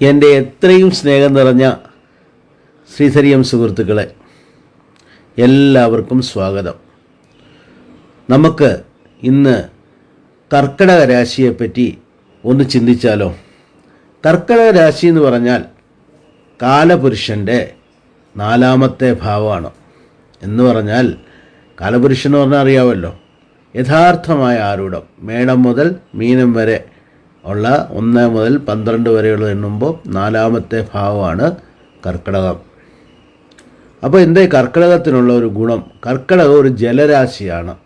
എന്റെ എത്രയും സ്നേഹം നിറഞ്ഞ ശ്രീധരിയം സുഹൃത്തുക്കളെ എല്ലാവർക്കും സ്വാഗതം. നമുക്ക് ഇന്ന് കർക്കിടക രാശിയെപ്പറ്റി ഒന്ന് ചിന്തിച്ചാലോ? കർക്കിടക രാശി എന്ന് പറഞ്ഞാൽ കാലപുരുഷന്റെ നാലാമത്തെ ഭാവമാണ്. എന്ന് പറഞ്ഞാൽ കാലപുരുഷൻ എന്ന് പറഞ്ഞാൽ അറിയാമല്ലോ യഥാർത്ഥമായ ആരൂഢം. മേടം മുതൽ മീനം വരെ ഉള്ള ഒന്ന് മുതൽ പന്ത്രണ്ട് വരെയുള്ള എണ്ണുമ്പോൾ നാലാമത്തെ ഭാവമാണ് കർക്കിടകം. അപ്പോൾ എന്തേ? കർക്കിടകത്തിനുള്ള ഒരു ഗുണം. കർക്കിടകം ഒരു ജലരാശിയാണ്.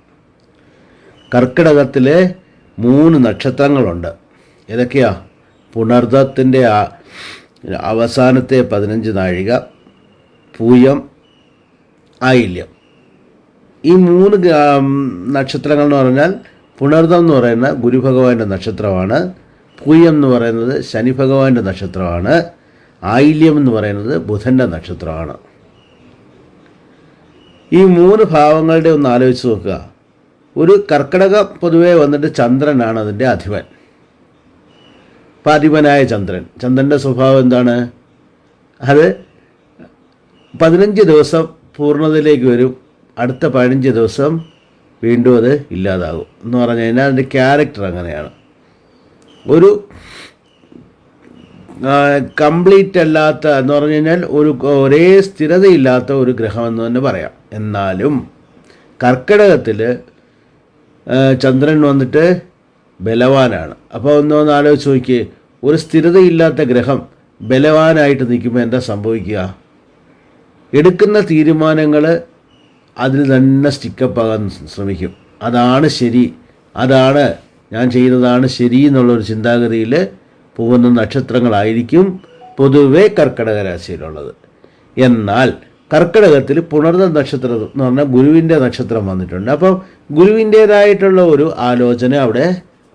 കർക്കിടകത്തിലെ മൂന്ന് നക്ഷത്രങ്ങളുണ്ട്. ഏതൊക്കെയാ? പുണർദത്തിന്റെ അവസാനത്തെ പതിനഞ്ച് നാഴിക പൂയം ആയില്യം ഈ മൂന്ന് നക്ഷത്രങ്ങൾ എന്ന് പറഞ്ഞാൽ പുണർദം എന്ന് പറയുന്ന ഗുരുഭഗവാന്റെ നക്ഷത്രമാണ്. പൂയം എന്ന് പറയുന്നത് ശനി ഭഗവാന്റെ നക്ഷത്രമാണ്. ആയില്യം എന്ന് പറയുന്നത് ബുധന്റെ നക്ഷത്രമാണ്. ഈ മൂന്ന് ഭാവങ്ങളുടെ ഒന്ന് ആലോചിച്ച് നോക്കുക. ഒരു കർക്കിടക പൊതുവെ വന്നിട്ട് ചന്ദ്രനാണ് അതിന്റെ അധിപൻ. അപ്പം അധിപനായ ചന്ദ്രൻ. ചന്ദ്രന്റെ സ്വഭാവം എന്താണ്? അത് പതിനഞ്ച് ദിവസം പൂർണതയിലേക്ക് വരും. അടുത്ത പതിനഞ്ച് ദിവസം വീണ്ടും അത് ഇല്ലാതാകും എന്ന് പറഞ്ഞു കഴിഞ്ഞാൽ അതിന്റെ ക്യാരക്ടർ അങ്ങനെയാണ്. ഒരു കംപ്ലീറ്റ് അല്ലാത്ത എന്ന് പറഞ്ഞു കഴിഞ്ഞാൽ ഒരു ഒരേ സ്ഥിരതയില്ലാത്ത ഒരു ഗ്രഹം എന്ന് തന്നെ പറയാം. എന്നാലും കർക്കിടകത്തിൽ ചന്ദ്രൻ വന്നിട്ട് ബലവാനാണ്. അപ്പോൾ ഒന്ന് ആലോചിച്ച് നോക്കിയേ ഒരു സ്ഥിരതയില്ലാത്ത ഗ്രഹം ബലവാനായിട്ട് നിൽക്കുമ്പോൾ എന്താ സംഭവിക്കുക? എടുക്കുന്ന തീരുമാനങ്ങൾ അതിൽ തന്നെ സ്റ്റിക്കപ്പ് ആകാൻ ശ്രമിക്കും. അതാണ് ശരി. അതാണ് ഞാൻ ചെയ്തതാണ് ശരി എന്നുള്ളൊരു ചിന്താഗതിയിൽ പോകുന്ന നക്ഷത്രങ്ങളായിരിക്കും പൊതുവേ കർക്കിടക രാശിയിലുള്ളത്. എന്നാൽ കർക്കിടകത്തിൽ പുണർന്ന നക്ഷത്രം എന്ന് പറഞ്ഞാൽ ഗുരുവിന്റെ നക്ഷത്രം വന്നിട്ടുണ്ട്. അപ്പോൾ ഗുരുവിന്റേതായിട്ടുള്ള ഒരു ആലോചന അവിടെ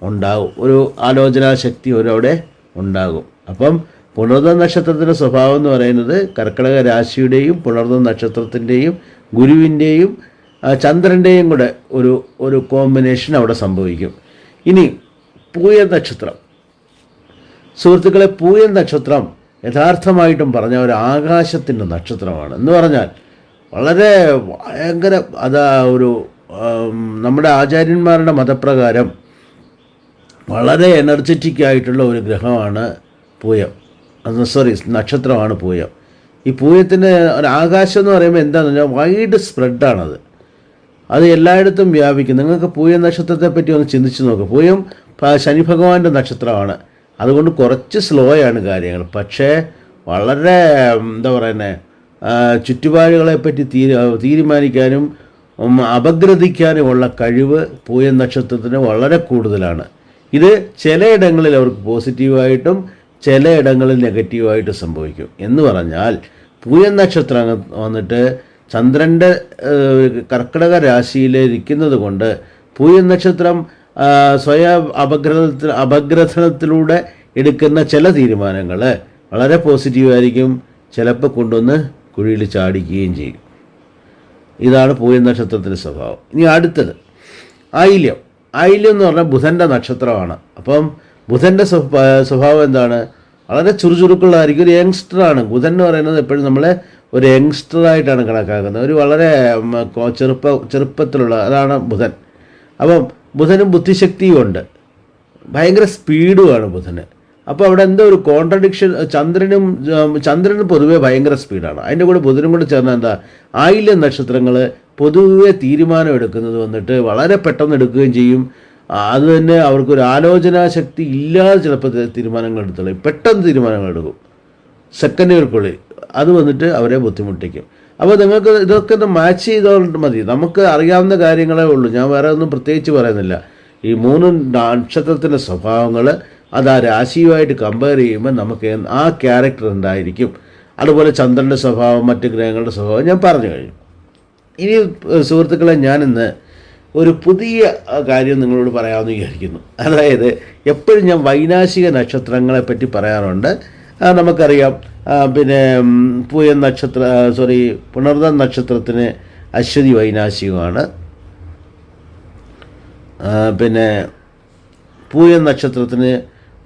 ഉണ്ടാകും. ഒരു ആലോചനാ ശക്തി ഒരു അവിടെ ഉണ്ടാകും. അപ്പം പുണർന്ന നക്ഷത്രത്തിന്റെ സ്വഭാവം എന്ന് പറയുന്നത് കർക്കിടക രാശിയുടെയും പുണർന്ന നക്ഷത്രത്തിന്റെയും ഗുരുവിന്റെയും ചന്ദ്രന്റെയും കൂടെ ഒരു ഒരു കോമ്പിനേഷൻ അവിടെ സംഭവിക്കും. ഇനി പൂയ നക്ഷത്രം. സുഹൃത്തുക്കളെ പൂയ നക്ഷത്രം യഥാർത്ഥമായിട്ടും പറഞ്ഞ ഒരു ആകാശത്തിന്റെ നക്ഷത്രമാണ്. എന്ന് പറഞ്ഞാൽ വളരെ ഭയങ്കര അതാ ഒരു നമ്മുടെ ആചാര്യന്മാരുടെ മതപ്രകാരം വളരെ എനർജറ്റിക് ആയിട്ടുള്ള ഒരു ഗ്രഹമാണ് പൂയം. അത് സോറി നക്ഷത്രമാണ് പൂയം. ഈ പൂയത്തിന്റെ ഒരു ആകാശം എന്ന് പറയുമ്പോൾ എന്താണെന്ന് പറഞ്ഞാൽ വൈഡ് സ്പ്രെഡാണത് അത് എല്ലായിടത്തും വ്യാപിക്കും. നിങ്ങൾക്ക് പൂയം നക്ഷത്രത്തെ പറ്റി ഒന്ന് ചിന്തിച്ചു നോക്കുക പൂയം ശനി ഭഗവാന്റെ നക്ഷത്രമാണ്. അതുകൊണ്ട് കുറച്ച് സ്ലോ ആണ് കാര്യങ്ങൾ. പക്ഷേ വളരെ എന്താ പറയുന്നത് ചുറ്റുപാടുകളെ പറ്റി തീരു തീരുമാനിക്കാനും അപഗ്രഥിക്കാനുമുള്ള കഴിവ് പൂയം നക്ഷത്രത്തിന് വളരെ കൂടുതലാണ്. ഇത് ചിലയിടങ്ങളിൽ അവർക്ക് പോസിറ്റീവായിട്ടും ചിലയിടങ്ങളിൽ നെഗറ്റീവായിട്ടും സംഭവിക്കും. എന്ന് പറഞ്ഞാൽ പൂയം നക്ഷത്രം വന്നിട്ട് ചന്ദ്രന്റെ കർക്കിടക രാശിയിൽ ഇരിക്കുന്നത് കൊണ്ട് പൂയം നക്ഷത്രം സ്വയ സ്വയം അപഗ്രഥ അപഗ്രഥനത്തിലൂടെ എടുക്കുന്ന ചില തീരുമാനങ്ങൾ വളരെ പോസിറ്റീവായിരിക്കും ചിലപ്പോൾ കൊണ്ടുവന്ന് കുഴിയിൽ ചാടിക്കുകയും ചെയ്യും. ഇതാണ് പൂയം നക്ഷത്രത്തിന്റെ സ്വഭാവം. ഇനി അടുത്തത് ആയില്യം. ആയില്യം എന്ന് പറഞ്ഞാൽ ബുധന്റെ നക്ഷത്രമാണ്. അപ്പം ബുധന്റെ സ്വഭാവം എന്താണ്? വളരെ ചുറുചുറുക്കുള്ളതായിരിക്കും. ഒരു യങ്സ്റ്ററാണ് ബുധൻ എന്ന് പറയുന്നത് എപ്പോഴും നമ്മളെ ഒരു യങ്സ്റ്ററായിട്ടാണ് കണക്കാക്കുന്നത്. ഒരു വളരെ ചെറുപ്പ ചെറുപ്പത്തിലുള്ള അതാണ് ബുധൻ. അപ്പം ബുധനും ബുദ്ധിശക്തിയും ഉണ്ട്. ഭയങ്കര സ്പീഡുമാണ് ബുധന്. അപ്പോൾ അവിടെ എന്തോ ഒരു കോൺട്രഡിക്ഷൻ ചന്ദ്രനും ചന്ദ്രനും പൊതുവെ ഭയങ്കര സ്പീഡാണ്. അതിന്റെ കൂടെ ബുധനും കൂടെ ചേർന്ന എന്താ ആയില്യ നക്ഷത്രങ്ങൾ പൊതുവെ തീരുമാനം എടുക്കുന്നത് വന്നിട്ട് വളരെ പെട്ടെന്ന് എടുക്കുകയും ചെയ്യും. അത് തന്നെ അവർക്കൊരു ആലോചനാ ശക്തി ഇല്ലാതെ ചിലപ്പോൾ തീരുമാനങ്ങൾ എടുത്തുള്ളൂ. പെട്ടെന്ന് തീരുമാനങ്ങൾ എടുക്കും. സെക്കൻഡുകൾക്കുള്ളിൽ അത് വന്നിട്ട് അവരെ ബുദ്ധിമുട്ടിക്കും. അപ്പോൾ നിങ്ങൾക്ക് ഇതൊക്കെ ഒന്ന് മാച്ച് ചെയ്തോണ്ട് മതി. നമുക്ക് അറിയാവുന്ന കാര്യങ്ങളേ ഉള്ളൂ. ഞാൻ വേറെ ഒന്നും പ്രത്യേകിച്ച് പറയുന്നില്ല. ഈ മൂന്ന് നക്ഷത്രത്തിന്റെ സ്വഭാവങ്ങൾ അത് ആ രാശിയുമായിട്ട് കമ്പയർ ചെയ്യുമ്പോൾ നമുക്ക് ആ ക്യാരക്ടർ ഉണ്ടായിരിക്കും അതുപോലെ ചന്ദ്രന്റെ സ്വഭാവം മറ്റ് ഗ്രഹങ്ങളുടെ സ്വഭാവം ഞാൻ പറഞ്ഞു കഴിഞ്ഞു. ഇനി സുഹൃത്തുക്കളെ ഞാനിന്ന് ഒരു പുതിയ കാര്യം നിങ്ങളോട് പറയാമെന്ന് വിചാരിക്കുന്നു. അതായത് എപ്പോഴും ഞാൻ വൈനാശിക നക്ഷത്രങ്ങളെ പറ്റി പറയാറുണ്ട് നമുക്കറിയാം. പിന്നെ പൂയ നക്ഷത്ര സോറി പുണർദ നക്ഷത്രത്തിന് അശ്വതി വൈനാശികമാണ് പിന്നെ പൂയൻ നക്ഷത്രത്തിന്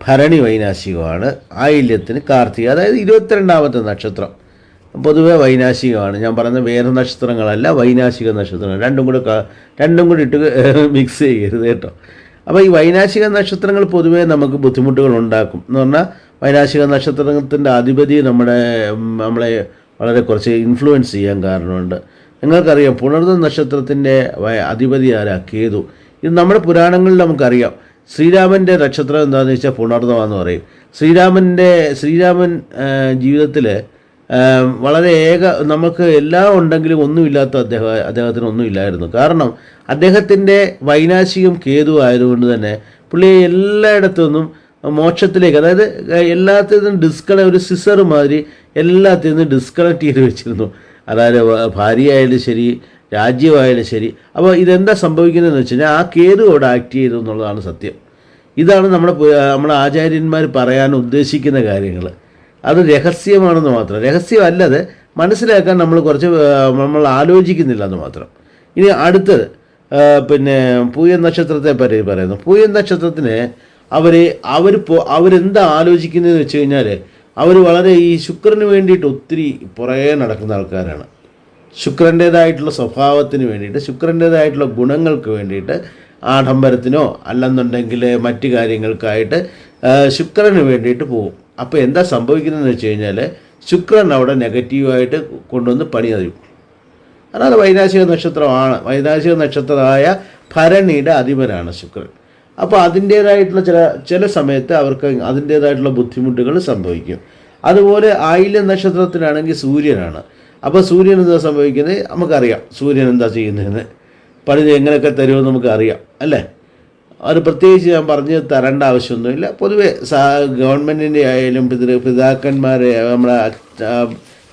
ഭരണി വൈനാശികമാണ് ആയില്യത്തിന് കാർത്തിക അതായത് ഇരുപത്തിരണ്ടാമത്തെ നക്ഷത്രം. പൊതുവേ വൈനാശികമാണ്. ഞാൻ പറയുന്ന വേറെ നക്ഷത്രങ്ങളല്ല വൈനാശിക നക്ഷത്രങ്ങൾ. രണ്ടും കൂടെ രണ്ടും കൂടി ഇട്ട് മിക്സ് ചെയ്യരുത് കേട്ടോ. അപ്പോൾ ഈ വൈനാശിക നക്ഷത്രങ്ങൾ പൊതുവേ നമുക്ക് ബുദ്ധിമുട്ടുകൾ ഉണ്ടാക്കും. എന്ന് പറഞ്ഞാൽ വൈനാശിക നക്ഷത്രത്തിന്റെ അധിപതി നമ്മുടെ നമ്മളെ വളരെ കുറച്ച് ഇൻഫ്ലുവൻസ് ചെയ്യാൻ കാരണമുണ്ട്. നിങ്ങൾക്കറിയാം പുണർന്ന നക്ഷത്രത്തിന്റെ അധിപതി ആരാ? കേതു. ഇത് നമ്മുടെ പുരാണങ്ങളിൽ നമുക്കറിയാം. ശ്രീരാമന്റെ നക്ഷത്രം എന്താണെന്ന് വെച്ചാൽ പുണർന്നമാണെന്ന് പറയും. ശ്രീരാമന്റെ ശ്രീരാമൻ ജീവിതത്തിൽ വളരെ ഏക നമുക്ക് എല്ലാം ഉണ്ടെങ്കിലും ഒന്നുമില്ലാത്ത അദ്ദേഹം അദ്ദേഹത്തിന് ഒന്നുമില്ലായിരുന്നു. കാരണം അദ്ദേഹത്തിന്റെ വൈനാശികം കേതു ആയതുകൊണ്ട് തന്നെ പുള്ളിയെ എല്ലായിടത്തു നിന്നും മോക്ഷത്തിലേക്ക് അതായത് എല്ലാത്തിൽ നിന്നും ഡിസ്കണ ഒരു സിസർ മാതിരി എല്ലാത്തിൽ നിന്നും ഡിസ്കണക്ട് ചെയ്ത് വെച്ചിരുന്നു. അതായത് ഭാര്യയായാലും ശരി രാജ്യമായാലും ശരി. അപ്പോൾ ഇതെന്താ സംഭവിക്കുന്നതെന്ന് വെച്ച് കഴിഞ്ഞാൽ ആ കേതു അവിടെ ആക്ട് ചെയ്തു എന്നുള്ളതാണ് സത്യം. ഇതാണ് നമ്മുടെ നമ്മുടെ ആചാര്യന്മാർ പറയാൻ ഉദ്ദേശിക്കുന്ന കാര്യങ്ങൾ അത് രഹസ്യമാണെന്ന് മാത്രം. രഹസ്യമല്ലത് മനസ്സിലാക്കാൻ നമ്മൾ കുറച്ച് നമ്മൾ ആലോചിക്കുന്നില്ല എന്ന് മാത്രം. ഇനി അടുത്തത് പിന്നെ പൂയ നക്ഷത്രത്തെ പറ്റി പറയുന്നു. പൂയ നക്ഷത്രത്തിന് അവർ അവർ അവരെന്താ ആലോചിക്കുന്നതെന്ന് വെച്ച് കഴിഞ്ഞാൽ അവർ വളരെ ഈ ശുക്രന് വേണ്ടിയിട്ട് ഒത്തിരി പുറകെ നടക്കുന്ന ആൾക്കാരാണ്. ശുക്രന്റേതായിട്ടുള്ള സ്വഭാവത്തിന് വേണ്ടിയിട്ട് ശുക്രന്റേതായിട്ടുള്ള ഗുണങ്ങൾക്ക് വേണ്ടിയിട്ട് ആഡംബരത്തിനോ അല്ലെന്നുണ്ടെങ്കിൽ മറ്റു കാര്യങ്ങൾക്കായിട്ട് ശുക്രന് വേണ്ടിയിട്ട് പോകും. അപ്പോൾ എന്താ സംഭവിക്കുന്നതെന്ന് വെച്ച് കഴിഞ്ഞാൽ ശുക്രൻ അവിടെ നെഗറ്റീവായിട്ട് കൊണ്ടുവന്ന് പണി അറിയും അതാണ് വൈനാശിക നക്ഷത്രമാണ് വൈനാശിക നക്ഷത്രമായ ഭരണിയുടെ അധിപനാണ് ശുക്രൻ. അപ്പോൾ അതിന്റേതായിട്ടുള്ള ചില ചില സമയത്ത് അവർക്ക് അതിന്റേതായിട്ടുള്ള ബുദ്ധിമുട്ടുകൾ സംഭവിക്കും. അതുപോലെ ആയില്യ നക്ഷത്രത്തിനാണെങ്കിൽ സൂര്യനാണ്. അപ്പോൾ സൂര്യൻ എന്താ സംഭവിക്കുന്നത്? നമുക്കറിയാം സൂര്യൻ എന്താ ചെയ്യുന്നതെന്ന്. പണിത് എങ്ങനെയൊക്കെ തരുമെന്ന് നമുക്കറിയാം അല്ലേ? അത് പ്രത്യേകിച്ച് ഞാൻ പറഞ്ഞ് തരേണ്ട ആവശ്യമൊന്നുമില്ല. പൊതുവെ ഗവൺമെന്റിന്റെ ആയാലും പിതൃ പിതാക്കന്മാരെ നമ്മുടെ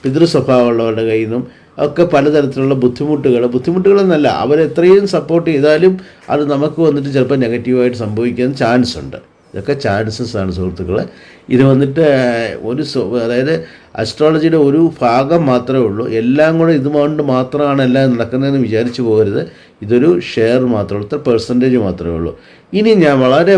പിതൃസ്വഭാവമുള്ളവരുടെ കയ്യിൽ നിന്നും ഒക്കെ പലതരത്തിലുള്ള ബുദ്ധിമുട്ടുകൾ ബുദ്ധിമുട്ടുകളെന്നല്ല അവരെത്രയും സപ്പോർട്ട് ചെയ്താലും അത് നമുക്ക് വന്നിട്ട് ചിലപ്പോൾ നെഗറ്റീവായിട്ട് സംഭവിക്കാൻ ചാൻസ് ഉണ്ട്. ഇതൊക്കെ ചാൻസസ് ആണ് സുഹൃത്തുക്കളെ. ഇത് വന്നിട്ട് ഒരു അതായത് അസ്ട്രോളജിയുടെ ഒരു ഭാഗം മാത്രമേ ഉള്ളൂ. എല്ലാം കൂടെ ഇതുകൊണ്ട് മാത്രമാണ് എല്ലാം നടക്കുന്നതെന്ന് വിചാരിച്ചു പോകരുത്. ഇതൊരു ഷെയർ മാത്രമേ ഉള്ളൂ ഇത്ര പെർസെന്റേജ് മാത്രമേ ഉള്ളൂ. ഇനി ഞാൻ വളരെ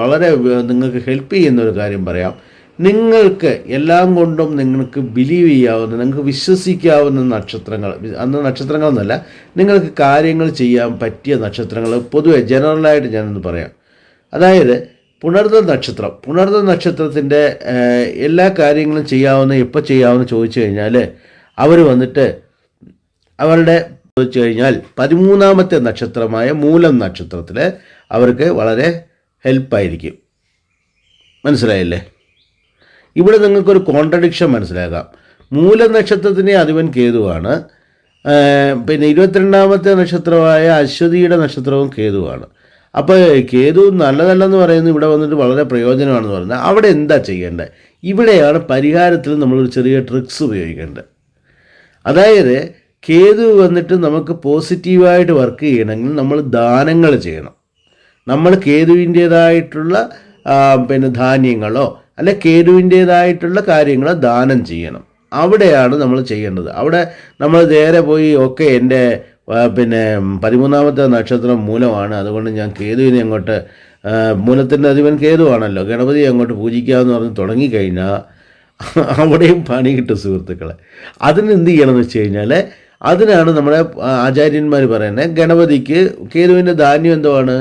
വളരെ നിങ്ങൾക്ക് ഹെൽപ്പ് ചെയ്യുന്ന ഒരു കാര്യം പറയാം. നിങ്ങൾക്ക് എല്ലാം കൊണ്ടും നിങ്ങൾക്ക് ബിലീവ് ചെയ്യാവുന്ന നിങ്ങൾക്ക് വിശ്വസിക്കാവുന്ന നക്ഷത്രങ്ങൾ അന്ന് നക്ഷത്രങ്ങളെന്നല്ല നിങ്ങൾക്ക് കാര്യങ്ങൾ ചെയ്യാൻ പറ്റിയ നക്ഷത്രങ്ങൾ പൊതുവെ ജനറലായിട്ട് ഞാനൊന്ന് പറയാം. അതായത് പുണർന്ന നക്ഷത്രം പുണർന്ന നക്ഷത്രത്തിന്റെ എല്ലാ കാര്യങ്ങളും ചെയ്യാവുന്ന എപ്പോൾ ചെയ്യാവുന്ന ചോദിച്ചു കഴിഞ്ഞാൽ അവർ വന്നിട്ട് അവരുടെ ചോദിച്ചു കഴിഞ്ഞാൽ പതിമൂന്നാമത്തെ നക്ഷത്രമായ മൂലം നക്ഷത്രത്തിൽ അവർക്ക് വളരെ ഹെൽപ്പായിരിക്കും മനസ്സിലായില്ലേ? ഇവിടെ നിങ്ങൾക്കൊരു കോൺട്രഡിക്ഷൻ മനസ്സിലാക്കാം. മൂല നക്ഷത്രത്തിന്റെ അധിപൻ കേതുവാണ്. പിന്നെ ഇരുപത്തിരണ്ടാമത്തെ നക്ഷത്രമായ അശ്വതിയുടെ നക്ഷത്രവും കേതുവാണ്. അപ്പോൾ കേതു നല്ലതല്ലെന്ന് പറയുന്നത് ഇവിടെ വന്നിട്ട് വളരെ പ്രയോജനമാണെന്ന് പറയുന്നത് അവിടെ എന്താ ചെയ്യേണ്ടത്? ഇവിടെയാണ് പരിഹാരത്തിൽ നമ്മളൊരു ചെറിയ ട്രിക്സ് ഉപയോഗിക്കേണ്ടത്. അതായത് കേതു വന്നിട്ട് നമുക്ക് പോസിറ്റീവായിട്ട് വർക്ക് ചെയ്യണമെങ്കിൽ നമ്മൾ ദാനങ്ങൾ ചെയ്യണം. നമ്മൾ കേതുവിന്റേതായിട്ടുള്ള പിന്നെ ധാന്യങ്ങളോ അല്ലെ കേരുവിന്റേതായിട്ടുള്ള കാര്യങ്ങൾ ദാനം ചെയ്യണം. അവിടെയാണ് നമ്മൾ ചെയ്യേണ്ടത്. അവിടെ നമ്മൾ നേരെ പോയി ഒക്കെ എന്റെ പിന്നെ പതിമൂന്നാമത്തെ നക്ഷത്രം മൂലമാണ്. അതുകൊണ്ട് ഞാൻ കേതുവിനെ അങ്ങോട്ട് മൂലത്തിന്റെ അധിപൻ കേതുവാണല്ലോ. ഗണപതിയെ അങ്ങോട്ട് പൂജിക്കാമെന്ന് പറഞ്ഞ് തുടങ്ങിക്കഴിഞ്ഞാൽ അവിടെയും പണി കിട്ടും സുഹൃത്തുക്കളെ. അതിന് എന്ത് ചെയ്യണമെന്ന് വെച്ച് കഴിഞ്ഞാൽ അതിനാണ് നമ്മുടെ ആചാര്യന്മാർ പറയുന്നത് ഗണപതിക്ക് കേതുവിന്റെ ധാന്യം എന്തുവാണ്?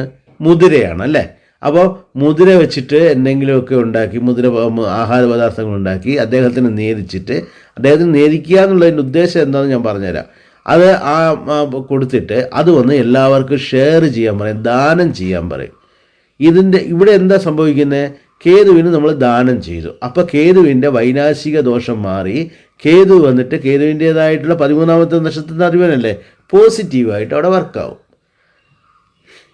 മുതിരയാണ് അല്ലേ? അപ്പോൾ മുതിര വെച്ചിട്ട് എന്തെങ്കിലുമൊക്കെ ഉണ്ടാക്കി മുതിര ആഹാര പദാർത്ഥങ്ങൾ ഉണ്ടാക്കി അദ്ദേഹത്തിന് നേദിച്ചിട്ട് അദ്ദേഹത്തിന് നേദിക്കുക എന്നുള്ളതിന്റെ ഉദ്ദേശം എന്താണെന്ന് ഞാൻ പറഞ്ഞുതരാം. അത് ആ കൊടുത്തിട്ട് അത് വന്ന് എല്ലാവർക്കും ഷെയർ ചെയ്യാൻ പറയും ദാനം ചെയ്യാൻ പറയും. ഇതിന്റെ ഇവിടെ എന്താ സംഭവിക്കുന്നത് കേതുവിന് നമ്മൾ ദാനം ചെയ്തു. അപ്പോൾ കേതുവിന്റെ വൈനാശിക ദോഷം മാറി കേതു വന്നിട്ട് കേതുവിന്റേതായിട്ടുള്ള പതിമൂന്നാമത്തെ നക്ഷത്രത്തിന്റെ അറിവനല്ലേ പോസിറ്റീവായിട്ട് അവിടെ വർക്കാവും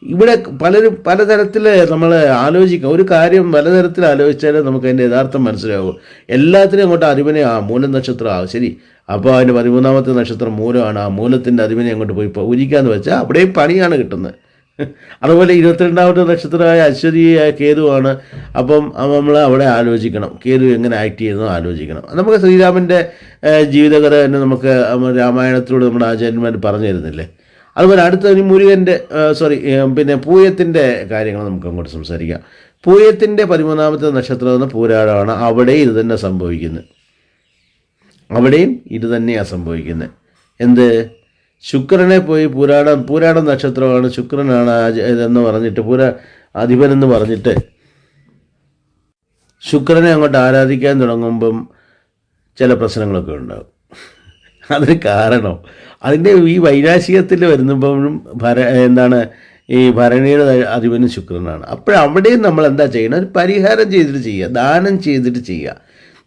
ഇവിടെ പലരും പലതരത്തിൽ നമ്മൾ ആലോചിക്കാം. ഒരു കാര്യം പലതരത്തിൽ ആലോചിച്ചാലേ നമുക്ക് അതിന്റെ യഥാർത്ഥം മനസ്സിലാവും. എല്ലാത്തിനും അങ്ങോട്ട് അറിവിനെ ആ മൂലം നക്ഷത്രം ശരി. അപ്പോൾ അതിന്റെ പതിമൂന്നാമത്തെ നക്ഷത്രം മൂലമാണ്. ആ മൂലത്തിന്റെ അറിവിനെ അങ്ങോട്ട് പോയി പൂജിക്കാന്ന് വെച്ചാൽ അവിടെയും പണിയാണ് കിട്ടുന്നത്. അതുപോലെ ഇരുപത്തിരണ്ടാമത്തെ നക്ഷത്രമായ അശ്വതിയായ കേതുവാണ്. അപ്പം നമ്മൾ അവിടെ ആലോചിക്കണം. കേതു എങ്ങനെ ആക്ട് ചെയ്യുന്നു ആലോചിക്കണം. നമുക്ക് ശ്രീരാമന്റെ ജീവിതകഥ തന്നെ നമുക്ക് രാമായണത്തിലൂടെ നമ്മുടെ ആചാര്യന്മാർ പറഞ്ഞു തരുന്നില്ലേ അതുപോലെ അടുത്ത ഒരു മുരുകന്റെ സോറി പിന്നെ പൂയത്തിന്റെ കാര്യങ്ങൾ നമുക്ക് അങ്ങോട്ട് സംസാരിക്കാം. പൂയത്തിന്റെ പതിമൂന്നാമത്തെ നക്ഷത്രം എന്ന പൂരാടമാണ് അവിടെ ഇത് തന്നെ സംഭവിക്കുന്നത്. അവിടെയും ഇത് തന്നെയാണ് സംഭവിക്കുന്നത്. എന്ത്? ശുക്രനെ പോയി പൂരാടം പൂരാടം നക്ഷത്രമാണ്. ശുക്രനാണ് ഇതെന്ന് പറഞ്ഞിട്ട് പൂര അധിപനെന്ന് പറഞ്ഞിട്ട് ശുക്രനെ അങ്ങോട്ട് ആരാധിക്കാൻ തുടങ്ങുമ്പം ചില പ്രശ്നങ്ങളൊക്കെ ഉണ്ടാകും. അതിന് കാരണം അതിന്റെ ഈ വൈരാശികത്തിൽ വരുമ്പോഴും ഭര എന്താണ് ഈ ഭരണിയുടെ അധിപനും ശുക്രനാണ്. അപ്പോഴവിടെയും നമ്മൾ എന്താ ചെയ്യണം? ഒരു പരിഹാരം ചെയ്തിട്ട് ചെയ്യുക ദാനം ചെയ്തിട്ട് ചെയ്യുക.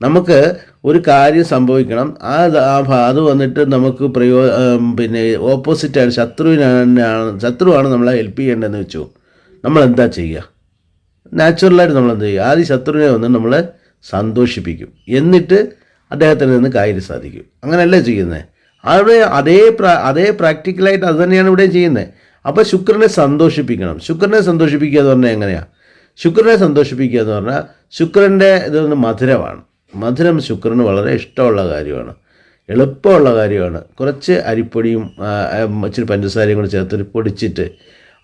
നമുക്ക് ഒരു കാര്യം സംഭവിക്കണം. ആ അത് വന്നിട്ട് നമുക്ക് പ്രയോ പിന്നെ ഓപ്പോസിറ്റാണ് ശത്രുവിനാണ് ശത്രുവാണ് നമ്മളെ ഹെൽപ്പ് ചെയ്യേണ്ടതെന്ന് വെച്ചു. നമ്മൾ എന്താ ചെയ്യുക? നാച്ചുറലായിട്ട് നമ്മൾ എന്ത് ചെയ്യുക? ആദ്യം ശത്രുവിനെ വന്ന് നമ്മളെ സന്തോഷിപ്പിക്കും. എന്നിട്ട് അദ്ദേഹത്തിന് നിന്ന് കാര്യം സാധിക്കും. അങ്ങനെയല്ലേ ചെയ്യുന്നത്? അവിടെ അതേ അതേ പ്രാക്ടിക്കലായിട്ട് അത് തന്നെയാണ് ഇവിടെ ചെയ്യുന്നത്. അപ്പോൾ ശുക്രനെ സന്തോഷിപ്പിക്കണം. ശുക്രനെ സന്തോഷിപ്പിക്കുക എന്ന് പറഞ്ഞാൽ എങ്ങനെയാണ് ശുക്രനെ സന്തോഷിപ്പിക്കുക എന്ന് പറഞ്ഞാൽ ശുക്രന്റെ ഇതൊന്ന് മധുരമാണ്. മധുരം ശുക്രന് വളരെ ഇഷ്ടമുള്ള കാര്യമാണ്. എളുപ്പമുള്ള കാര്യമാണ്. കുറച്ച് അരിപ്പൊടിയും ഇച്ചിരി പഞ്ചസാരയും കൂടി ചേർത്ത് പൊടിച്ചിട്ട്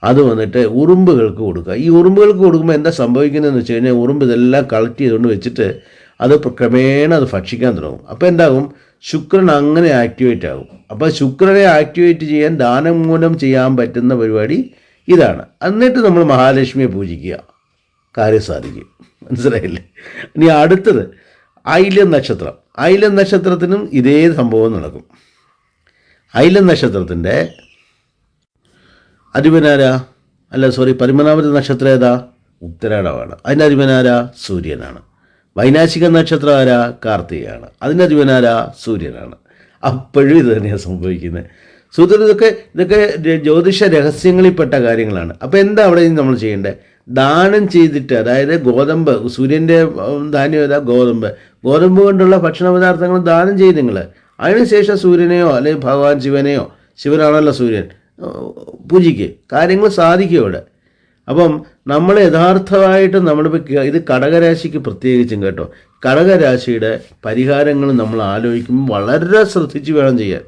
അത് വന്നിട്ട് ഉറുമ്പുകൾക്ക് കൊടുക്കുക. ഈ ഉറുമ്പുകൾക്ക് കൊടുക്കുമ്പോൾ എന്താ സംഭവിക്കുന്നതെന്ന് വെച്ച് കഴിഞ്ഞാൽ ഉറുമ്പ് ഇതെല്ലാം കളക്ട് ചെയ്തുകൊണ്ട് വെച്ചിട്ട് അത് ക്രമേണ അത് ഭക്ഷിക്കാൻ തുടങ്ങും. അപ്പോൾ എന്താകും? ശുക്രൻ അങ്ങനെ ആക്ടിവേറ്റ് ആകും. അപ്പോൾ ശുക്രനെ ആക്ടിവേറ്റ് ചെയ്യാൻ ദാനം മൂലം ചെയ്യാൻ പറ്റുന്ന പരിപാടി ഇതാണ്. എന്നിട്ട് നമ്മൾ മഹാലക്ഷ്മിയെ പൂജിക്കുക. കാര്യം സാധിക്കും. മനസ്സിലായില്ലേ? ഇനി അടുത്തത് ഐലം നക്ഷത്രം. ഐലം നക്ഷത്രത്തിനും ഇതേ സംഭവം നടക്കും. ഐലം നക്ഷത്രത്തിന്റെ അധിപനാരാ? അല്ല സോറി പതിമൂന്നാമത്തെ നക്ഷത്രം ഏതാ? ഉത്തരാടമാണ് അതിന്റെ അധിപനാരാ? സൂര്യനാണ്. വൈനാശിക നക്ഷത്രം ആരാ കാർത്തികയാണ്. അതിന്റെ ജീവനാരാ സൂര്യനാണ്. അപ്പോഴും ഇത് തന്നെയാണ് സംഭവിക്കുന്നത് സുഹൃത്തുക്കൾ ഇതൊക്കെ ഇതൊക്കെ ജ്യോതിഷ രഹസ്യങ്ങളിൽപ്പെട്ട കാര്യങ്ങളാണ്. അപ്പോൾ എന്താ അവിടെ നമ്മൾ ചെയ്യേണ്ടത് ദാനം ചെയ്തിട്ട് അതായത് ഗോതമ്പ് സൂര്യന്റെ ധാന്യം ഏതാ? ഗോതമ്പ്. ഗോതമ്പ് കൊണ്ടുള്ള ഭക്ഷണ പദാർത്ഥങ്ങൾ ദാനം ചെയ്ത് നിങ്ങൾ അതിനുശേഷം സൂര്യനെയോ അല്ലെങ്കിൽ ഭഗവാൻ ശിവനെയോ ശിവനാണല്ലോ സൂര്യൻ പൂജിക്ക്. കാര്യങ്ങൾ സാധിക്കും ഇവിടെ അപ്പം നമ്മൾ യഥാർത്ഥമായിട്ട് നമ്മളിപ്പോൾ ഇത് കടകരാശിക്ക് പ്രത്യേകിച്ചും കേട്ടോ. കടകരാശിയുടെ പരിഹാരങ്ങൾ നമ്മൾ ആലോചിക്കുമ്പോൾ വളരെ ശ്രദ്ധിച്ച് വേണം ചെയ്യാൻ.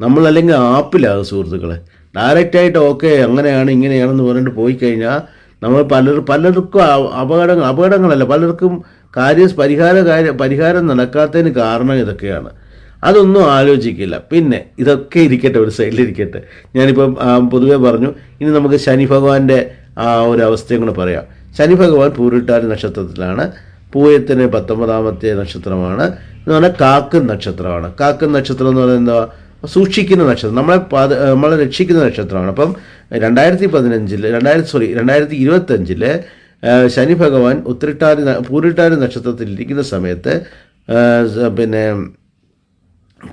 നമ്മളല്ലെങ്കിൽ ആപ്പിലാകും സുഹൃത്തുക്കളെ. ഡയറക്റ്റായിട്ട് ഓക്കെ അങ്ങനെയാണ് ഇങ്ങനെയാണെന്ന് പറഞ്ഞിട്ട് പോയി കഴിഞ്ഞാൽ നമ്മൾ പലർ പലർക്കും അപകടങ്ങൾ അപകടങ്ങളല്ല പലർക്കും കാര്യം പരിഹാര കാര്യം പരിഹാരം നടക്കാത്തതിന് കാരണം ഇതൊക്കെയാണ്. അതൊന്നും ആലോചിക്കില്ല. പിന്നെ ഇതൊക്കെ ഇരിക്കട്ടെ ഒരു സൈഡിലിരിക്കട്ടെ ഞാനിപ്പം പൊതുവേ പറഞ്ഞു ഇനി നമുക്ക് ശനി ഭഗവാന്റെ ആ ഒരു അവസ്ഥയും കൂടെ പറയാം. ശനി ഭഗവാൻ പൂരിട്ടാരി നക്ഷത്രത്തിലാണ് പൂയത്തിന് പത്തൊമ്പതാമത്തെ നക്ഷത്രമാണ് എന്ന് പറഞ്ഞാൽ കാക്കൻ നക്ഷത്രമാണ്. കാക്കൻ നക്ഷത്രം എന്ന് പറയുന്നത് എന്താ? സൂക്ഷിക്കുന്ന നക്ഷത്രം. നമ്മളെ പാത നമ്മളെ രക്ഷിക്കുന്ന നക്ഷത്രമാണ്. അപ്പം രണ്ടായിരത്തി പതിനഞ്ചിൽ രണ്ടായിരത്തി സോറി രണ്ടായിരത്തി ഇരുപത്തഞ്ചിൽ ശനി ഭഗവാൻ ഉത്തരട്ടാരി പൂരിട്ടാരി നക്ഷത്രത്തിൽ ഇരിക്കുന്ന സമയത്ത് പിന്നെ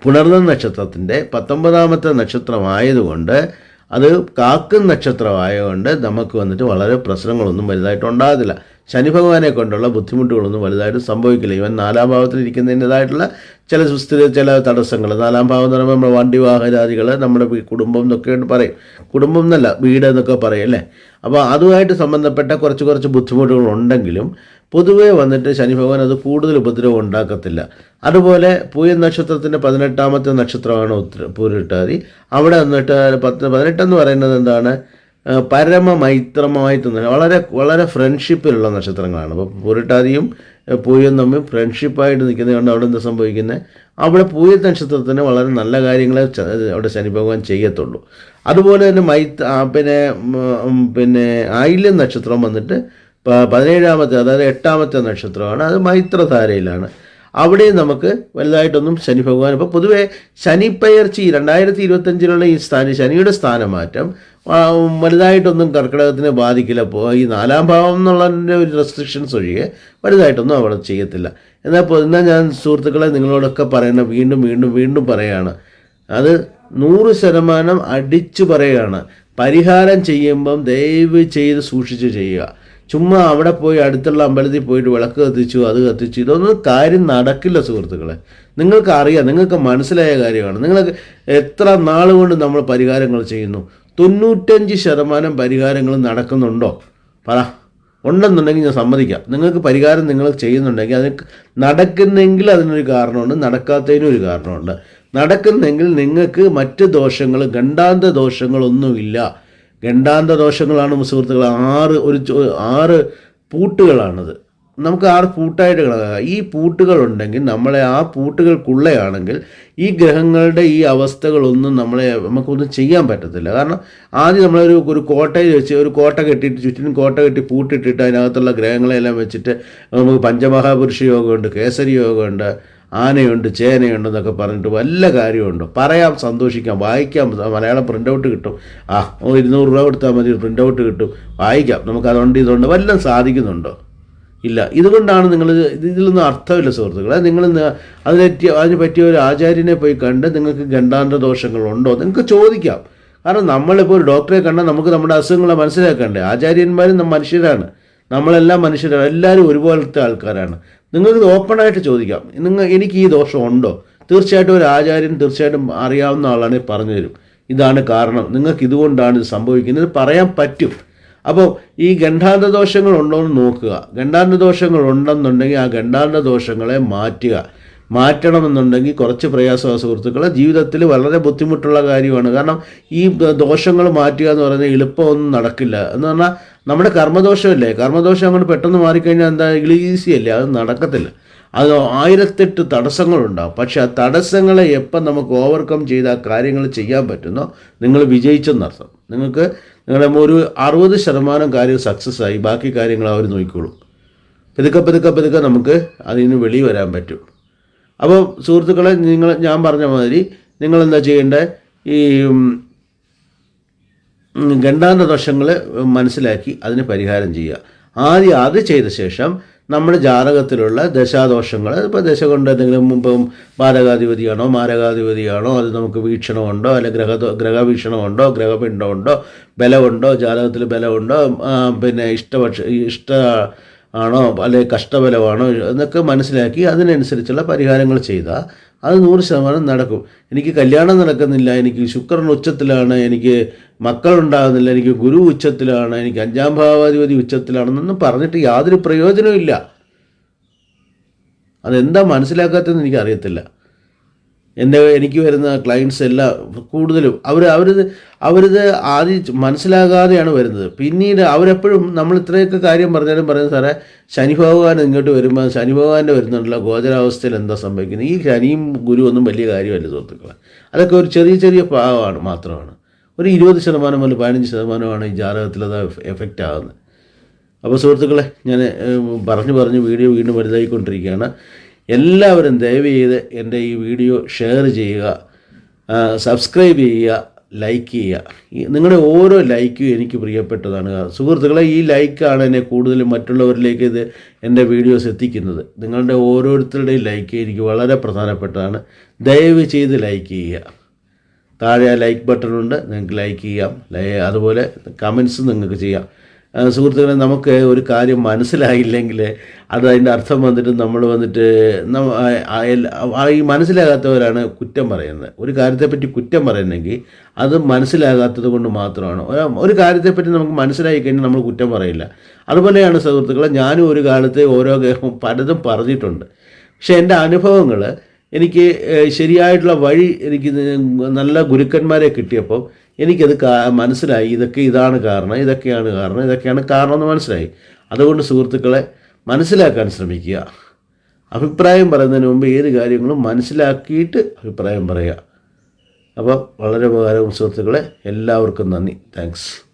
പുണർന്ന നക്ഷത്രത്തിന്റെ പത്തൊമ്പതാമത്തെ നക്ഷത്രമായതുകൊണ്ട് അത് കാക്കും നക്ഷത്രമായതുകൊണ്ട് നമുക്ക് വന്നിട്ട് വളരെ പ്രശ്നങ്ങളൊന്നും വലുതായിട്ട് ഉണ്ടാകത്തില്ല. ശനി ഭഗവാനെ കൊണ്ടുള്ള ബുദ്ധിമുട്ടുകളൊന്നും വലുതായിട്ട് സംഭവിക്കില്ല. ഇവൻ നാലാം ഭാവത്തിൽ ഇരിക്കുന്നതിന്റെതായിട്ടുള്ള ചില സുസ്ഥിര ചില തടസ്സങ്ങൾ. നാലാം ഭാവം എന്ന് പറയുമ്പോൾ നമ്മുടെ വണ്ടി വാഹനാദികൾ നമ്മുടെ കുടുംബം എന്നൊക്കെ പറയും. കുടുംബം എന്നല്ല വീട് എന്നൊക്കെ പറയും അല്ലേ? അപ്പോൾ അതുമായിട്ട് സംബന്ധപ്പെട്ട കുറച്ച് കുറച്ച് ബുദ്ധിമുട്ടുകൾ ഉണ്ടെങ്കിലും പൊതുവേ വന്നിട്ട് ശനി ഭഗവാൻ അത് കൂടുതൽ ഉപദ്രവം ഉണ്ടാക്കത്തില്ല. അതുപോലെ പൂയ നക്ഷത്രത്തിന്റെ പതിനെട്ടാമത്തെ നക്ഷത്രമാണ് ഉത്തര പൂരിട്ടാതി. അവിടെ വന്നിട്ട് പത്ത് പതിനെട്ടെന്ന് പറയുന്നത് എന്താണ്? പരമമൈത്രമായി തന്നെ വളരെ വളരെ ഫ്രണ്ട്ഷിപ്പിലുള്ള നക്ഷത്രങ്ങളാണ്. അപ്പോൾ പൂരിട്ടാതിയും പൂയും തമ്മിൽ ഫ്രണ്ട്ഷിപ്പായിട്ട് നിൽക്കുന്നത് കൊണ്ട് അവിടെ എന്താ സംഭവിക്കുന്നത് അവിടെ പൂയ നക്ഷത്രത്തിന് വളരെ നല്ല കാര്യങ്ങളെ അവിടെ ശനി ഭഗവാൻ ചെയ്യത്തുള്ളൂ. അതുപോലെ തന്നെ മൈത്ര പിന്നെ പിന്നെ ആയില്യം നക്ഷത്രം വന്നിട്ട് പതിനേഴാമത്തെ അതായത് എട്ടാമത്തെ നക്ഷത്രമാണ്. അത് മൈത്രധാരയിലാണ്. അവിടെയും നമുക്ക് വലുതായിട്ടൊന്നും ശനി ഭഗവാൻ ഇപ്പോൾ പൊതുവെ ശനി പയർച്ചി രണ്ടായിരത്തി ഇരുപത്തഞ്ചിലുള്ള ഈ സ്ഥാന ശനിയുടെ സ്ഥാനമാറ്റം വലുതായിട്ടൊന്നും കർക്കിടകത്തിനെ ബാധിക്കില്ല. ഈ നാലാം ഭാവം എന്നുള്ളതിന്റെ ഒരു റെസ്ട്രിക്ഷൻസ് ഒഴികെ വലുതായിട്ടൊന്നും അവിടെ ചെയ്യത്തില്ല. എന്നാൽ എന്നാൽ ഞാൻ സുഹൃത്തുക്കളെ നിങ്ങളോടൊക്കെ പറയണം വീണ്ടും വീണ്ടും വീണ്ടും പറയുകയാണ് അത് നൂറ് ശതമാനം അടിച്ചു പറയുകയാണ് പരിഹാരം ചെയ്യുമ്പം ദയവ് ചെയ്ത് സൂക്ഷിച്ച് ചെയ്യുക. ചുമ്മാ അവിടെ പോയി അടുത്തുള്ള അമ്പലത്തിൽ പോയിട്ട് വിളക്ക് കത്തിച്ചു അത് കത്തിച്ചു. ഇതൊന്നും കാര്യം നടക്കില്ല സുഹൃത്തുക്കളെ. നിങ്ങൾക്ക് അറിയാം നിങ്ങൾക്ക് മനസ്സിലായ കാര്യമാണ്. നിങ്ങൾക്ക് എത്ര നാൾ കൊണ്ട് നമ്മൾ പരിഹാരങ്ങൾ ചെയ്യുന്നു? തൊണ്ണൂറ്റഞ്ച് ശതമാനം പരിഹാരങ്ങൾ നടക്കുന്നുണ്ടോ? പറ. ഉണ്ടെന്നുണ്ടെങ്കിൽ ഞാൻ സമ്മതിക്കാം. നിങ്ങൾക്ക് പരിഹാരം നിങ്ങൾ ചെയ്യുന്നുണ്ടെങ്കിൽ അതിന് നടക്കുന്നെങ്കിൽ അതിനൊരു കാരണമുണ്ട് നടക്കാത്തതിനും ഒരു കാരണമുണ്ട്. നടക്കുന്നെങ്കിൽ നിങ്ങൾക്ക് മറ്റ് ദോഷങ്ങൾ ഗണ്ടാന്ത ദോഷങ്ങളൊന്നുമില്ല. ഗണ്ടാന്ത ദോഷങ്ങളാണ് സുഹൃത്തുക്കൾ ആറ് ഒരു ആറ് പൂട്ടുകളാണത്. നമുക്ക് ആറ് പൂട്ടായിട്ട് കണക്കാക്കാം ഈ പൂട്ടുകളുണ്ടെങ്കിൽ നമ്മളെ ആ പൂട്ടുകൾക്കുള്ളയാണെങ്കിൽ ഈ ഗ്രഹങ്ങളുടെ ഈ അവസ്ഥകളൊന്നും നമ്മളെ നമുക്കൊന്നും ചെയ്യാൻ പറ്റത്തില്ല. കാരണം ആദ്യം നമ്മളൊരു ഒരു കോട്ടയിൽ വെച്ച് ഒരു കോട്ട കെട്ടിയിട്ട് ചുറ്റിനും കോട്ട കെട്ടി പൂട്ടിട്ടിട്ട് അതിനകത്തുള്ള ഗ്രഹങ്ങളെല്ലാം വെച്ചിട്ട് നമുക്ക് പഞ്ചമഹാപുരുഷ യോഗമുണ്ട് കേസരി യോഗമുണ്ട് ആനയുണ്ട് ചേനയുണ്ട് എന്നൊക്കെ പറഞ്ഞിട്ട് വല്ല കാര്യമുണ്ടോ? പറയാം സന്തോഷിക്കാം വായിക്കാം. മലയാളം പ്രിന്റ് ഔട്ട് കിട്ടും. ആ ഇരുന്നൂറ് രൂപ കൊടുത്താൽ മതി പ്രിന്റ് ഔട്ട് കിട്ടും. വായിക്കാം. നമുക്ക് അതുകൊണ്ട് ഇതുകൊണ്ട് വല്ലതും സാധിക്കുന്നുണ്ടോ? ഇല്ല. ഇതുകൊണ്ടാണ് നിങ്ങൾ ഇതിലൊന്നും അർത്ഥമില്ല സുഹൃത്തുക്കളെ. നിങ്ങൾ അതിനെ അതിന് പറ്റിയ ഒരു ആചാര്യനെ പോയി കണ്ട് നിങ്ങൾക്ക് ഗണ്ടാന്ത ദോഷങ്ങളുണ്ടോ? നിങ്ങൾക്ക് ചോദിക്കാം. കാരണം നമ്മളിപ്പോൾ ഒരു ഡോക്ടറെ കണ്ടാൽ നമുക്ക് നമ്മുടെ അസുഖങ്ങളെ മനസ്സിലാക്കണ്ടേ. ആചാര്യന്മാരും മനുഷ്യരാണ്. നമ്മളെല്ലാം മനുഷ്യരാണ്. എല്ലാവരും ഒരുപോലത്തെ ആൾക്കാരാണ്. നിങ്ങൾക്ക് ഓപ്പണായിട്ട് ചോദിക്കാം. നിങ്ങൾ എനിക്ക് ഈ ദോഷം ഉണ്ടോ? തീർച്ചയായിട്ടും ഒരു ആചാര്യൻ തീർച്ചയായിട്ടും അറിയാവുന്ന ആളാണെങ്കിൽ പറഞ്ഞു തരും. ഇതാണ് കാരണം. നിങ്ങൾക്ക് ഇതുകൊണ്ടാണ് ഇത് സംഭവിക്കുന്നത്. പറയാൻ പറ്റും. അപ്പോൾ ഈ ഗണ്ഡാന്ത ദോഷങ്ങൾ ഉണ്ടോ എന്ന് നോക്കുക. ഗണ്ഡാന്ത ദോഷങ്ങൾ ഉണ്ടെന്നുണ്ടെങ്കിൽ ആ ഗണ്ഡാന്ത ദോഷങ്ങളെ മാറ്റുക. മാറ്റണമെന്നുണ്ടെങ്കിൽ കുറച്ച് പ്രയാസമാണ് സുഹൃത്തുക്കളെ. ജീവിതത്തിൽ വളരെ ബുദ്ധിമുട്ടുള്ള കാര്യമാണ്. കാരണം ഈ ദോഷങ്ങൾ മാറ്റുക എന്ന് പറഞ്ഞാൽ എളുപ്പമൊന്നും നടക്കില്ല. എന്ന് പറഞ്ഞാൽ നമ്മുടെ കർമ്മദോഷമല്ലേ? കർമ്മദോഷം അങ്ങോട്ട് പെട്ടെന്ന് മാറിക്കഴിഞ്ഞാൽ എന്താ? ഈസി അല്ലേ അത് നടക്കത്തില്ല. അത് ആയിരത്തെട്ട് തടസ്സങ്ങളുണ്ടാവും. പക്ഷെ ആ തടസ്സങ്ങളെ എപ്പം നമുക്ക് ഓവർകം ചെയ്ത് ആ കാര്യങ്ങൾ ചെയ്യാൻ പറ്റുന്നോ? നിങ്ങൾ വിജയിച്ചെന്നർത്ഥം. നിങ്ങൾക്ക് നിങ്ങളുടെ ഒരു അറുപത് ശതമാനം കാര്യം സക്സസ് ആയി. ബാക്കി കാര്യങ്ങൾ അവർ നോക്കിക്കോളും. പതുക്കെ പതുക്കെ പതുക്കെ നമുക്ക് അതിൽ നിന്ന് വെളി വരാൻ പറ്റും. അപ്പോൾ സുഹൃത്തുക്കളെ നിങ്ങൾ ഞാൻ പറഞ്ഞ മാതിരി നിങ്ങളെന്താ ചെയ്യേണ്ടത് ഈ ഗണ്ടാന്ത ദോഷങ്ങൾ മനസ്സിലാക്കി അതിന് പരിഹാരം ചെയ്യുക. ആദ്യം അത് ചെയ്ത ശേഷം നമ്മുടെ ജാതകത്തിലുള്ള ദശാദോഷങ്ങൾ ഇപ്പോൾ ദശ കൊണ്ട് എന്തെങ്കിലും ഇപ്പം ബാലകാധിപതിയാണോ മാരകാധിപതിയാണോ അത് നമുക്ക് വീക്ഷണമുണ്ടോ അല്ലെ ഗ്രഹ ഗ്രഹവീക്ഷണമുണ്ടോ ഗ്രഹപിണ്ഡമുണ്ടോ ബലമുണ്ടോ ജാതകത്തിൽ ബലമുണ്ടോ പിന്നെ ഇഷ്ടപക്ഷ ഇഷ്ട ആണോ അല്ലെ കഷ്ടബലമാണോ എന്നൊക്കെ മനസ്സിലാക്കി അതിനനുസരിച്ചുള്ള പരിഹാരങ്ങൾ ചെയ്താൽ അത് നൂറ് ശതമാനം നടക്കും. എനിക്ക് കല്യാണം നടക്കുന്നില്ല എനിക്ക് ശുക്രൻ ഉച്ചത്തിലാണ് എനിക്ക് മക്കളുണ്ടാകുന്നില്ല എനിക്ക് ഗുരു ഉച്ചത്തിലാണ് എനിക്ക് അഞ്ചാം ഭാവാധിപതി ഉച്ചത്തിലാണെന്നൊന്നും പറഞ്ഞിട്ട് യാതൊരു പ്രയോജനവും ഇല്ല. അതെന്താ മനസ്സിലാക്കാത്തതെന്ന് എനിക്കറിയത്തില്ല. എന്റെ എനിക്ക് വരുന്ന ക്ലയൻസ് എല്ലാം കൂടുതലും അവർ അവരിത് അവരിത് ആദ്യം മനസ്സിലാകാതെയാണ് വരുന്നത്. പിന്നീട് അവരെപ്പോഴും നമ്മൾ ഇത്രയൊക്കെ കാര്യം പറഞ്ഞാലും പറയുന്നത് സാറേ ശനി ഭഗവാൻ ഇങ്ങോട്ട് വരുമ്പോൾ ശനി ഭഗവാന്റെ വരുന്നുണ്ടല്ലോ ഗോചരാവസ്ഥയിൽ എന്താ സംഭവിക്കുന്നത്? ഈ ശനിയും ഗുരു ഒന്നും വലിയ കാര്യമല്ല സുഹൃത്തുക്കളെ. അതൊക്കെ ഒരു ചെറിയ ചെറിയ ഭാഗമാണ് മാത്രമാണ്. ഒരു ഇരുപത് ശതമാനം മുതൽ പതിനഞ്ച് ശതമാനമാണ് ഈ ജാതകത്തിൽ അത് എഫക്റ്റ് ആകുന്നത് അപ്പോൾ സുഹൃത്തുക്കളെ ഞാൻ പറഞ്ഞു പറഞ്ഞു വീഡിയോ വീണ്ടും വലുതായിക്കൊണ്ടിരിക്കുകയാണ്. എല്ലാവരും ദയവ് ചെയ്ത് എന്റെ ഈ വീഡിയോ ഷെയർ ചെയ്യുക സബ്സ്ക്രൈബ് ചെയ്യുക ലൈക്ക് ചെയ്യുക. നിങ്ങളുടെ ഓരോ ലൈക്കും എനിക്ക് പ്രിയപ്പെട്ടതാണ്. സുഹൃത്തുക്കളെ ഈ ലൈക്കാണ് എന്നെ കൂടുതലും മറ്റുള്ളവരിലേക്ക് ഇത് എന്റെ വീഡിയോസ് എത്തിക്കുന്നത്. നിങ്ങളുടെ ഓരോരുത്തരുടെയും ലൈക്ക് എനിക്ക് വളരെ പ്രധാനപ്പെട്ടതാണ്. ദയവ് ചെയ്ത് ലൈക്ക് ചെയ്യുക. താഴെ ആ ലൈക്ക് ബട്ടണുണ്ട് നിങ്ങൾക്ക് ലൈക്ക് ചെയ്യാം. അതുപോലെ കമൻസ് നിങ്ങൾക്ക് ചെയ്യാം. സുഹൃത്തുക്കളെ നമുക്ക് ഒരു കാര്യം മനസ്സിലായില്ലെങ്കിൽ അത് അതിന്റെ അർത്ഥം വന്നിട്ട് നമ്മൾ വന്നിട്ട് ഈ മനസ്സിലാകാത്തവരാണ് കുറ്റം പറയുന്നത്. ഒരു കാര്യത്തെപ്പറ്റി കുറ്റം പറയുന്നെങ്കിൽ അത് മനസ്സിലാകാത്തത് കൊണ്ട് മാത്രമാണ്. ഒരു കാര്യത്തെപ്പറ്റി നമുക്ക് മനസ്സിലായി കഴിഞ്ഞാൽ നമ്മൾ കുറ്റം പറയില്ല. അതുപോലെയാണ് സുഹൃത്തുക്കളെ ഞാനും ഒരു കാലത്ത് ഓരോ പലതും പറഞ്ഞിട്ടുണ്ട്. പക്ഷേ എന്റെ അനുഭവങ്ങൾ എനിക്ക് ശരിയായിട്ടുള്ള വഴി എനിക്ക് നല്ല ഗുരുക്കന്മാരെ കിട്ടിയപ്പോൾ എനിക്കത് മനസ്സിലായി. ഇതൊക്കെ ഇതാണ് കാരണം ഇതൊക്കെയാണ് കാരണം ഇതൊക്കെയാണ് കാരണം എന്ന് മനസ്സിലായി. അതുകൊണ്ട് സുഹൃത്തുക്കളെ മനസ്സിലാക്കാൻ ശ്രമിക്കുക. അഭിപ്രായം പറയുന്നതിന് മുമ്പ് ഏത് കാര്യങ്ങളും മനസ്സിലാക്കിയിട്ട് അഭിപ്രായം പറയുക. അപ്പോൾ വളരെ ഉപകാരവും സുഹൃത്തുക്കളെ എല്ലാവർക്കും നന്ദി. താങ്ക്സ്.